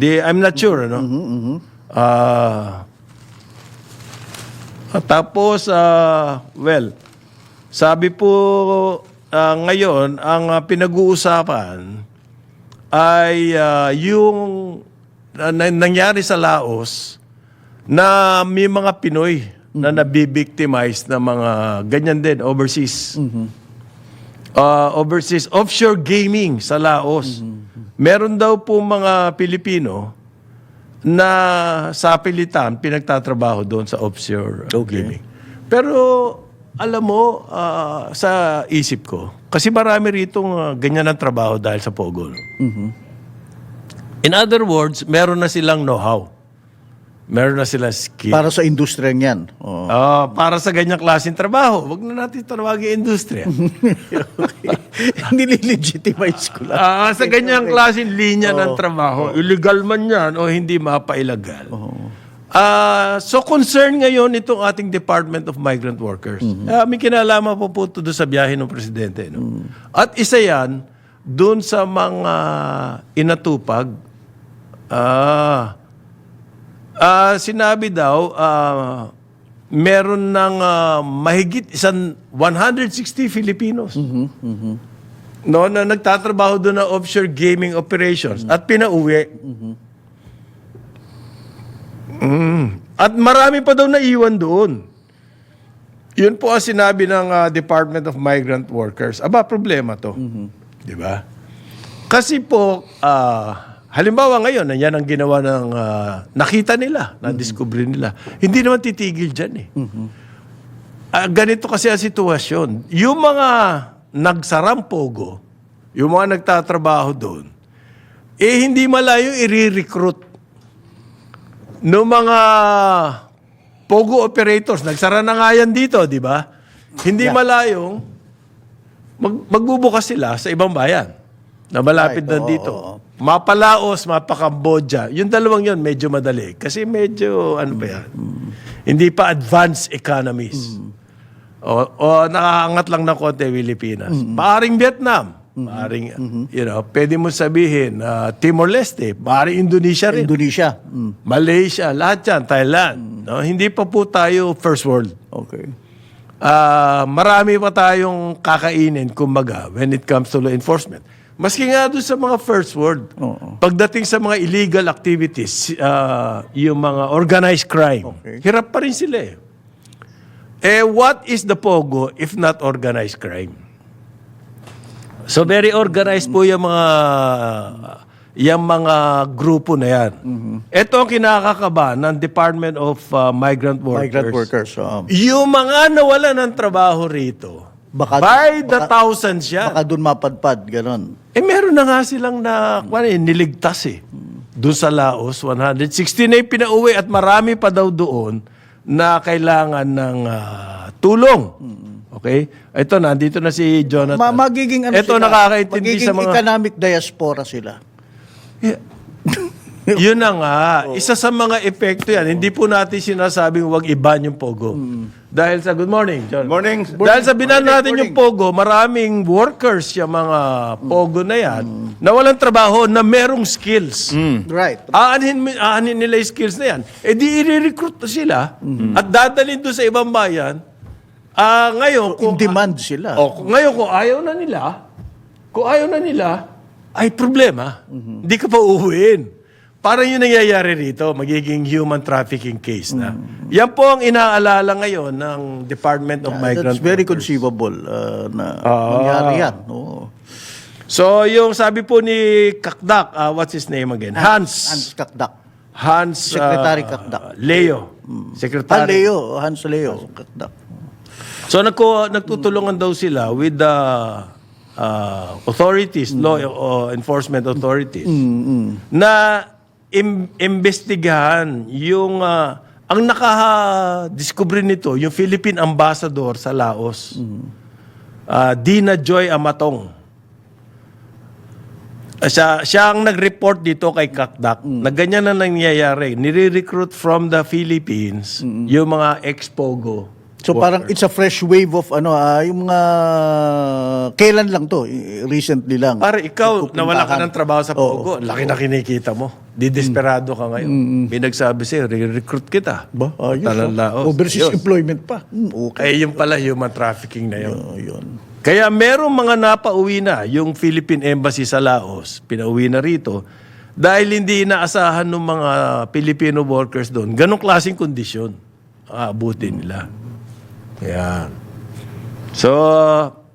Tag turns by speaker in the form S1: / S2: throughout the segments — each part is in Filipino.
S1: Di, I'm not sure, ano? Ah, at tapos, ah, well, sabi po ah, ngayon, ang ah, pinag-uusapan ay ah, yung na- nangyari sa Laos na may mga Pinoy na nabibictimize na mga ganyan din, overseas. Ah, overseas offshore gaming sa Laos. Meron daw po mga Pilipino na sa pilitan pinagtatrabaho doon sa offshore uh, gaming. Pero alam mo, ah, sa isip ko, kasi marami rito ganyan ang trabaho dahil sa Pogo. no? In other words, meron na silang know-how. Meron na silang skill.
S2: Para sa industriya yan. Oo.
S1: Ah, para sa ganyang klaseng trabaho, wag na natin tawagin industriya.
S2: Nililegitimize ko lang.
S1: Ah, sa ganyang klaseng linya ng trabaho, illegal man yan o hindi mapailagal. Ah, so concern ngayon itong ating Department of Migrant Workers. Ah, may kinalaman po po ito doon sa biyahe ng presidente. No? At isa yan, doon sa mga inatupag, ah, ah, sinabi daw, ah, meron ng ah, mahigit isang 160 Filipinos no, na nagtatrabaho doon ng offshore gaming operations at pinauwi. Mm. At marami pa daw naiwan doon. Yun po ang sinabi ng ah, Department of Migrant Workers. Aba, problema to. Di ba? Kasi po, ah, halimbawa ngayon, yan ang ginawa ng, ah, nakita nila, na-discover nila. Hindi naman titigil dyan eh. Ah, ganito kasi ang sitwasyon. Yung mga nagsarampogo, yung mga nagtatrabaho doon, eh hindi malayo i-recruit ng mga pogo operators. Nagsara na nga yan dito, di ba? Hindi malayong mag, magbubukas sila sa ibang bayan na malapit
S2: Right,
S1: na dito.
S2: oo.
S1: Mapalaos, mapa-Cambodia. Yung dalawang yun, medyo madali. Kasi medyo, ano ba yan? Hindi pa advanced economies. O, o nakaangat lang ng konti Pilipinas. Maaring Vietnam. Maaring, you know, pwede mo sabihin, uh, Timor-Leste, maaring Indonesia rin.
S2: Indonesia. Mm.
S1: Malaysia, lahat yan, Thailand. No? Hindi pa po tayo first world.
S2: Okay.
S1: Ah, marami pa tayong kakainin, kumbaga, when it comes to law enforcement. Maski nga doon sa mga first world,
S2: Oo.
S1: pagdating sa mga illegal activities, ah, yung mga organized crime,
S2: Okay.
S1: hirap pa rin sila eh. Eh, what is the POGO if not organized crime? So very organized po yung mga yung mga grupo na yan.
S2: Mm-hmm.
S1: Ito ang kinakakaba ng Department of uh, Migrant Workers.
S2: Migrant workers. oo.
S1: Yung mga nawala ng trabaho rito,
S2: Baka-
S1: by the
S2: baka-
S1: thousands yan.
S2: Baka doon mapadpad, ganon.
S1: eh meron na nga silang na, kwan eh, niligtas eh. Doon sa Laos, 160 na yung pinauwi at marami pa daw doon na kailangan ng ah, tulong. Okay? Ito, nandito na si Jonathan.
S2: Ma magiging ano
S1: Ito
S2: sila,
S1: nakakaintindi
S2: magiging
S1: sa mga...
S2: economic diaspora sila.
S1: Yun na nga. Isa sa mga epekto yan. Hindi po natin sinasabing huwag iban yung Pogo. Dahil sa... Good morning, John.
S3: Morning.
S1: Dahil sa binan natin yung Pogo, maraming workers yung mga Pogo na yan na walang trabaho na merong skills.
S2: Right.
S1: Aanhin, aanhin nila yung skills na yan. Eh di i-recruit sila at dadalhin doon sa ibang bayan. Ah, ngayon,
S2: In
S1: kung,
S2: demand sila.
S1: oh, kung ngayon kung ayaw na nila, kung ayaw na nila, ay problema. Hindi ka pa uuwiin. Parang yun nangyayari rito, magiging human trafficking case na. Yan po ang inaalala ngayon ng Department of Migrant
S2: That's very
S1: Workers.
S2: conceivable uh, na
S1: Ah.
S2: mangyari yan. Oo.
S1: So, yung sabi po ni Kakdak, ah, what's his name again? Hans.
S2: Hans Kakdak.
S1: Hans.
S2: Secretary
S1: ah,
S2: Kakdak.
S1: Leo.
S2: Ah,
S1: Secretary.
S2: Leo. Hans Leo. Kakdak.
S1: So nagko nagtutulungan daw sila with the uh, authorities, law uh, enforcement authorities na im- imbestigahan yung uh, ang naka-discover nito yung Philippine ambassador sa Laos. Uh, Dina Joy Amatong. Uh, Siya, siya ang nag-report dito kay Kakdak na ganyan na nangyayari. Nire-recruit from the Philippines yung mga ex-Pogo.
S2: So parang it's a fresh wave of ano ah, yung mga kailan lang to, recently lang.
S1: Pare, ikaw, nawala ka ng trabaho sa
S2: Oo.
S1: Pogo. Laki na kinikita mo. didesperado ka ngayon. May nagsabi sa'yo, re-recruit kita.
S2: Ba? Ayos.
S1: Talanlaos.
S2: ah. Overseas
S1: Ayos.
S2: employment pa. Hmm, okay.
S1: Eh, yun pala human trafficking na yun.
S2: Oh, yun.
S1: Kaya merong mga napauwi na yung Philippine Embassy sa Laos, pinauwi na rito, dahil hindi inaasahan ng mga Filipino workers doon, ganong klaseng kondisyon aabutin nila. Yan. So,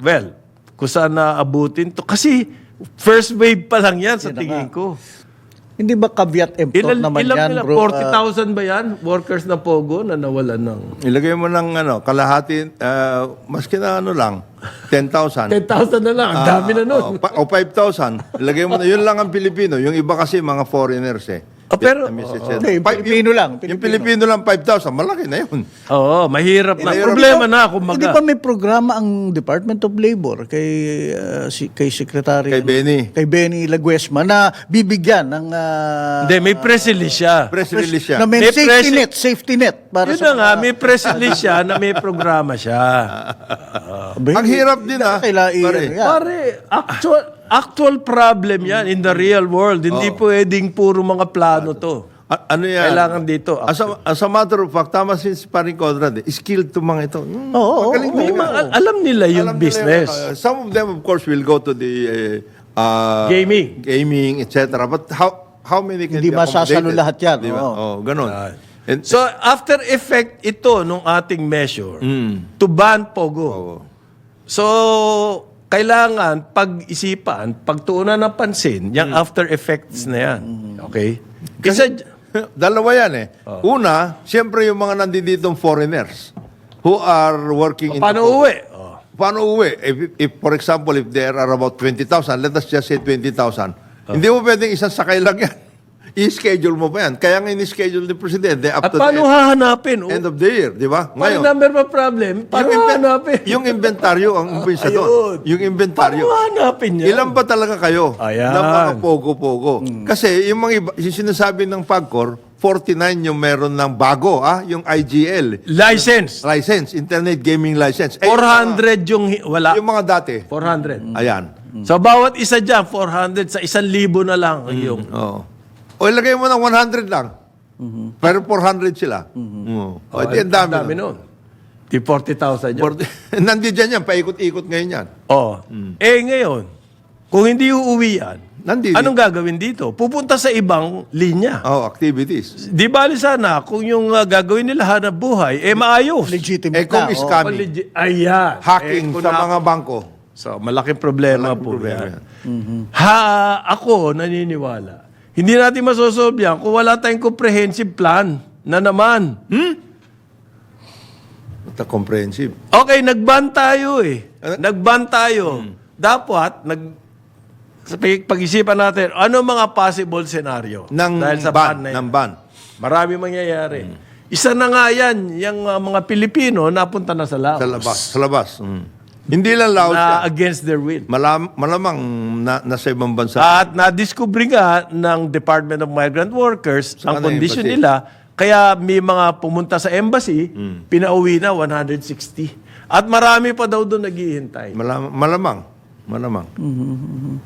S1: well, kung saan naabutin to, kasi first wave pa lang yan sa
S2: Yan
S1: tingin
S2: nga.
S1: ko.
S2: Hindi ba caveat emptor
S1: Ilan,
S2: naman
S1: ilang,
S2: yan,
S1: ilang,
S2: bro? Ah,
S1: 40,000 ba yan? Workers na Pogo na nawalan ng...
S3: Ilagay mo ng ano, kalahati, uh, maski na ano lang, 10,000.
S1: 10,000 na lang, ang dami na nun.
S3: O, o 5,000. Ilagay mo na, yun lang ang Pilipino. Yung iba kasi mga foreigners eh.
S1: Ah, pero-
S3: etc.
S2: Hindi, yung Pilipino lang,
S3: Yung Pilipino lang 5,000, malaki na yun.
S1: Oo, mahirap na.
S3: Mahirap.
S1: Problema na,
S2: Hindi
S1: kumbaga.
S2: ba may programa ang Department of Labor kay ah, si kay Secretary
S3: Kay Benny.
S2: kay Benny Laguesma na bibigyan ng ah,
S1: Hindi, may press release siya.
S3: Press release siya.
S2: na may,
S1: May
S2: safety
S1: presi-
S2: net, safety net para
S1: Yun
S2: sa
S1: na nga, may press release siya na may programa siya.
S3: Ang hirap din, ah.
S2: Kaila,
S3: Pare.
S2: ano.
S1: Pare, actual, actual problem yan in the real world. Hindi pwedeng puro mga plano to.
S3: A- ano yan?
S1: Kailangan dito.
S3: As a, as a matter of fact, tama si si Paring Conrad, eh, skilled to mga ito. Hmm,
S2: Oo, oo,
S3: magaling
S2: oo.
S3: Talaga.
S1: mga- alam nila yung
S3: Alam nila
S1: business.
S3: uh, some of them, of course, will go to the uh, uh,
S1: Gaming.
S3: gaming, etc. But how how many can
S2: Hindi
S3: be
S2: masasalo
S3: accommodated?
S2: lahat yan,
S3: Di ba?
S2: oo.
S3: Oh, ganun. And,
S1: So, after effect ito nung ating measure to ban Pogo.
S3: Oo.
S1: So, kailangan pag-isipan, pagtuunan ng pansin, yung after effects na yan. Okay? Isa,
S3: Dalawa yan eh.
S1: Oh.
S3: Una, siyempre yung mga nanditong foreigners who are working in
S1: paano
S3: the-
S1: uwi? Oh.
S3: Paano uwi? If, if, for example, if there are about 20,000, let us just say 20,000. Hindi mo pwedeng isang sakay lang yan. I-schedule mo pa yan. Kaya nga in-schedule ni Presidente up
S1: At
S3: to
S1: paano
S3: the end,
S1: hahanapin? Oh,
S3: end of the year, di ba?
S1: Paano number pa problem? Paano
S3: yung, inven-
S1: hahanapin?
S3: yung inventaryo ang umpisa
S1: Ayun.
S3: doon. Yung
S1: Paano
S3: inventaryo.
S1: hahanapin niya?
S3: Ilan ba talaga kayo
S1: Ayan.
S3: na mga pogo-pogo? Kasi yung mga iba, yung sinasabi ng PAGCOR, 49 yung meron ng bago, ah, yung IGL.
S1: License.
S3: License, Internet Gaming License. Eh, yung mga-
S1: 400 yung hi- wala.
S3: Yung mga dati.
S1: 400.
S3: Ayan.
S1: So, bawat isa dyan, 400 sa isang libo na lang yung...
S3: Oo. O ilagay mo ng 100 lang. Pero 400 sila. Oo. O, edi ang dami.
S1: Dami
S3: nun.
S1: nun. Di 40,000 yun.
S3: Forty- Nandiyan yan, paikot-ikot ngayon yan.
S1: Oh. Eh ngayon, kung hindi uuwi yan,
S3: Nandito.
S1: anong gagawin dito? Pupunta sa ibang linya.
S3: Oh, activities.
S1: Di bali sana kung yung uh, gagawin nila hanap buhay, eh maayos.
S2: legitimate
S3: Eh kung
S2: na. oh.
S1: Malegi- Ayan.
S3: hacking
S1: Eh, kung
S3: sa
S1: na-
S3: mga bangko.
S1: So, malaking problema
S3: Malaking
S1: po
S3: problema
S1: yan. Ha, ako naniniwala. Hindi natin masosolve yan kung wala tayong comprehensive plan na naman.
S3: Ito comprehensive.
S1: Okay, nagban tayo eh.
S3: Ano?
S1: Nagban tayo. Dapat, nag, sa pag- pag-isipan natin, ano mga possible scenario?
S3: Ng
S1: Dahil sa
S3: ban,
S1: ban, na yan.
S3: ng ban.
S1: Marami mangyayari. Isa na nga yan, yung uh, mga Pilipino napunta na sa Laos.
S3: Sa labas. Sa labas. Mm. Hindi lang Laos
S1: Na
S3: yan.
S1: against their will.
S3: Malam, malamang na, nasa ibang bansa.
S1: At na-discover nga ng Department of Migrant Workers
S3: Saka
S1: ang
S3: ng
S1: condition
S3: embassy.
S1: nila. Kaya may mga pumunta sa embassy,
S3: Hmm.
S1: pinauwi na 160. At marami pa daw doon naghihintay.
S3: Malam, malamang. Malamang.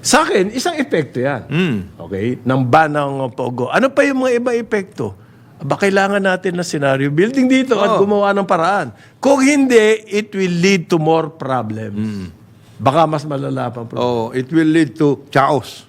S1: Sa akin, isang epekto yan.
S3: Mm.
S1: Okay? Ng ban ng Pogo. Ano pa yung mga iba epekto? Aba, kailangan natin ng scenario building dito at gumawa ng paraan. Kung hindi, it will lead to more problems. Baka mas malala pang problem.
S3: Oh, it will lead to chaos.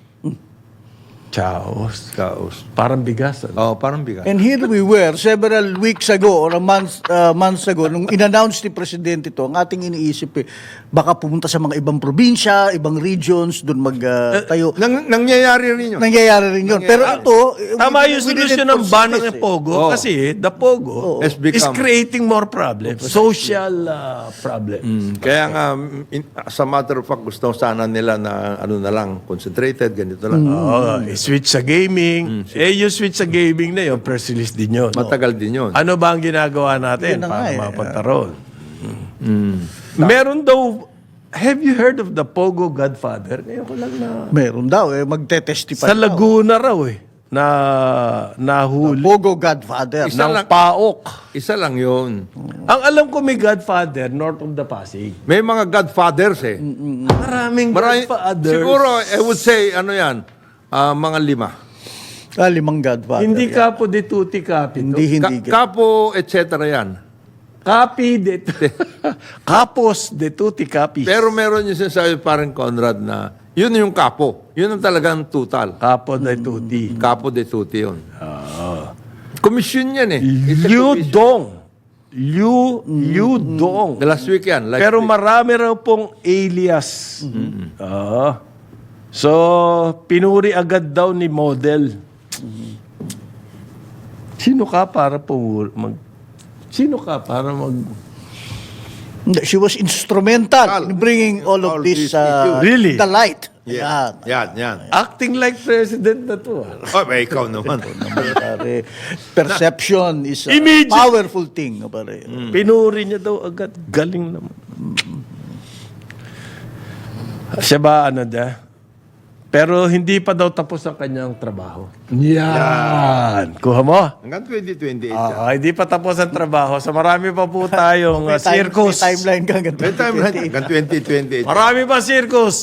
S1: Chaos.
S3: Chaos.
S1: Parang bigas. ano?
S3: Oh, parang bigat.
S2: And here we were, several weeks ago or a month, uh, months ago, nung in-announce ni Presidente ito, ang ating iniisip eh, baka pumunta sa mga ibang probinsya, ibang regions, doon magtayo.
S3: Nang, nangyayari rin yun.
S2: Nangyayari rin yun. Pero ito, eh,
S1: Tama
S2: we-
S1: yung solusyon ng
S2: foresee
S1: ban ng
S2: this, eh.
S1: Pogo
S3: Oh.
S1: kasi the Pogo
S3: become-
S1: is creating more problems. Social uh, problems.
S3: Kaya nga, in, as a matter of fact, gusto sana nila na ano na lang, concentrated, ganito lang.
S1: Oh, switch sa gaming. eh, yung switch sa gaming na yun, press release din yun.
S3: Matagal din yun.
S1: Ano ba ang ginagawa natin
S2: Yun na
S1: para
S2: nga eh.
S1: mapunta roon? Meron daw, have you heard of the Pogo Godfather? Ngayon ko lang na...
S2: Meron daw, eh, magte-testify
S1: Sa
S2: daw.
S1: Laguna raw eh, na nahuli
S2: Pogo Godfather.
S3: Isa
S1: ng
S3: lang-
S1: paok.
S3: Isa lang yun.
S1: Ang alam ko may Godfather north of the Pasig.
S3: May mga godfathers eh.
S1: Maraming
S3: Marami,
S1: Godfathers.
S3: siguro, I would say, ano yan, ah, mga lima.
S2: Ah, limang godfather.
S1: Hindi
S2: yeah.
S1: capo de tutti capi.
S2: Hindi,
S3: Ka-
S2: hindi.
S3: kapo, etc. yan.
S1: Capi de... Capos de tutti capi.
S3: Pero meron yung sinasabi parang Conrad na yun yung kapo. Yun ang talagang total.
S1: Capo de tutti.
S3: Capo de tutti yun. Commission yan eh. It's a
S1: Liu
S3: commission.
S1: Dong. Liu, Liu Dong.
S3: Last week yan. Last
S1: Pero
S3: week.
S1: marami raw pong alias. Oo. So, pinuri agad daw ni model. Sino ka para pumuri? Mag, sino ka para mag...
S2: She was instrumental in bringing all of
S3: All
S2: this
S3: these
S2: uh.
S1: Really?
S2: the light.
S3: Yeah.
S2: Yan.
S3: Yan, yan.
S1: Acting like president na to. ah.
S3: Oh, may ikaw naman.
S2: Pare, perception is a
S1: Immediate-
S2: powerful thing. Pare.
S1: Pinuri niya daw agad. Galing naman. Siya ba ano da? Pero hindi pa daw tapos ang kanyang trabaho. Yan. Kuha mo.
S3: Hanggang 2028 yan.
S1: Ah, hindi pa tapos ang trabaho. So marami pa po tayong uh,
S2: May time-
S1: circus.
S2: May timeline ka hanggang
S3: May time
S2: 2028.
S3: hanggang 2028.
S1: Marami pa circus.